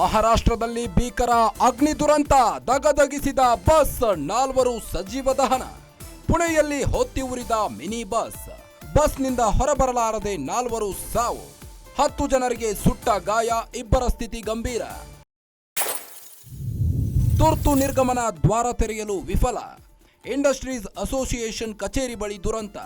ಮಹಾರಾಷ್ಟ್ರದಲ್ಲಿ ಭೀಕರ ಅಗ್ನಿ ದುರಂತ ದಗದಗಿಸಿದ ಬಸ್ ನಾಲ್ವರು ಸಜೀವ ದಹನ. ಪುಣೆಯಲ್ಲಿ ಹೊತ್ತಿ ಉರಿದ ಮಿನಿ ಬಸ್. ಬಸ್ನಿಂದ ಹೊರಬರಲಾರದೆ ನಾಲ್ವರು ಸಾವು. ಹತ್ತು ಜನರಿಗೆ ಸುಟ್ಟ ಗಾಯ, ಇಬ್ಬರ ಸ್ಥಿತಿ ಗಂಭೀರ. ತುರ್ತು ನಿರ್ಗಮನ ದ್ವಾರ ತೆರೆಯಲು ವಿಫಲ. ಇಂಡಸ್ಟ್ರೀಸ್ ಅಸೋಸಿಯೇಷನ್ ಕಚೇರಿ ಬಳಿ ದುರಂತ.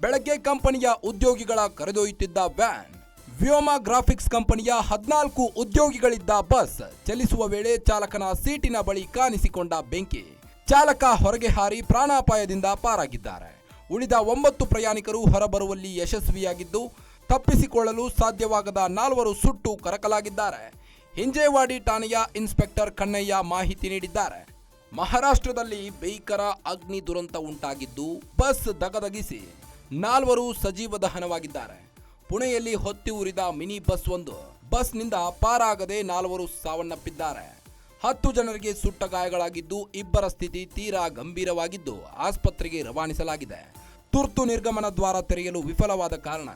ಬೆಳಗ್ಗೆ ಕಂಪನಿಯ ಉದ್ಯೋಗಿಗಳ ಕರೆದೊಯ್ಯುತ್ತಿದ್ದ ವ್ಯಾನ್. ವ್ಯೋಮ ಗ್ರಾಫಿಕ್ಸ್ ಕಂಪನಿಯ ಹದಿನಾಲ್ಕು ಉದ್ಯೋಗಿಗಳಿದ್ದ ಬಸ್ ಚಲಿಸುವ ವೇಳೆ ಚಾಲಕನ ಸೀಟಿನ ಬಳಿ ಕಾಣಿಸಿಕೊಂಡ ಬೆಂಕಿ. ಚಾಲಕ ಹೊರಗೆ ಹಾರಿ ಪ್ರಾಣಾಪಾಯದಿಂದ ಪಾರಾಗಿದ್ದಾರೆ. ಉಳಿದ ಒಂಬತ್ತು ಪ್ರಯಾಣಿಕರು ಹೊರಬರುವಲ್ಲಿ ಯಶಸ್ವಿಯಾಗಿದ್ದು, ತಪ್ಪಿಸಿಕೊಳ್ಳಲು ಸಾಧ್ಯವಾಗದ ನಾಲ್ವರು ಸುಟ್ಟು ಕರಕಲಾಗಿದ್ದಾರೆ. ಹಿಂಜೇವಾಡಿ ಠಾಣೆಯ ಇನ್ಸ್ಪೆಕ್ಟರ್ ಕಣ್ಣಯ್ಯ ಮಾಹಿತಿ ನೀಡಿದ್ದಾರೆ. ಮಹಾರಾಷ್ಟ್ರದಲ್ಲಿ ಭೀಕರ ಅಗ್ನಿ ದುರಂತ ಉಂಟಾಗಿದ್ದು, ಬಸ್ ದಗದಗಿಸಿ ನಾಲ್ವರು ಸಜೀವ ದಹನವಾಗಿದ್ದಾರೆ. ಪುಣೆಯಲ್ಲಿ ಹೊತ್ತಿ ಉರಿದ ಮಿನಿ ಬಸ್ ಒಂದು. ಬಸ್ನಿಂದ ಪಾರಾಗದೆ ನಾಲ್ವರು ಸಾವನ್ನಪ್ಪಿದ್ದಾರೆ. ಹತ್ತು ಜನರಿಗೆ ಸುಟ್ಟ ಗಾಯಗಳಾಗಿದ್ದು ಇಬ್ಬರ ಸ್ಥಿತಿ ತೀರಾ ಗಂಭೀರವಾಗಿದ್ದು ಆಸ್ಪತ್ರೆಗೆ ರವಾನಿಸಲಾಗಿದೆ. ತುರ್ತು ನಿರ್ಗಮನ ದ್ವಾರ ತೆರೆಯಲು ವಿಫಲವಾದ ಕಾರಣ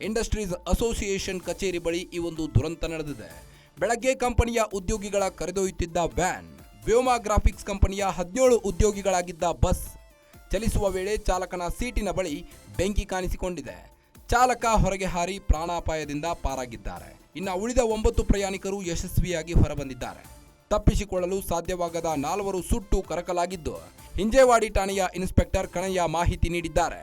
ಇಂಡಸ್ಟ್ರೀಸ್ ಅಸೋಸಿಯೇಷನ್ ಕಚೇರಿ ಬಳಿ ಈ ಒಂದು ದುರಂತ ನಡೆದಿದೆ. ಬೆಳಗ್ಗೆ ಕಂಪನಿಯ ಉದ್ಯೋಗಿಗಳ ಕರೆದೊಯ್ಯುತ್ತಿದ್ದ ವ್ಯಾನ್, ವ್ಯೋಮಾ ಗ್ರಾಫಿಕ್ಸ್ ಕಂಪನಿಯ ಹದಿನೇಳು ಉದ್ಯೋಗಿಗಳಾಗಿದ್ದ ಬಸ್ ಚಲಿಸುವ ವೇಳೆ ಚಾಲಕನ ಸೀಟಿನ ಬಳಿ ಬೆಂಕಿ ಕಾಣಿಸಿಕೊಂಡಿದೆ. ಚಾಲಕ ಹೊರಗೆ ಹಾರಿ ಪ್ರಾಣಾಪಾಯದಿಂದ ಪಾರಾಗಿದ್ದಾರೆ. ಇನ್ನು ಉಳಿದ ಒಂಬತ್ತು ಪ್ರಯಾಣಿಕರು ಯಶಸ್ವಿಯಾಗಿ ಹೊರಬಂದಿದ್ದಾರೆ. ತಪ್ಪಿಸಿಕೊಳ್ಳಲು ಸಾಧ್ಯವಾಗದ ನಾಲ್ವರು ಸುಟ್ಟು ಕರಕಲಾಗಿದ್ದು, ಹಿಂಜೇವಾಡಿ ಠಾಣೆಯ ಇನ್ಸ್ಪೆಕ್ಟರ್ ಕಣಯ್ಯ ಮಾಹಿತಿ ನೀಡಿದ್ದಾರೆ.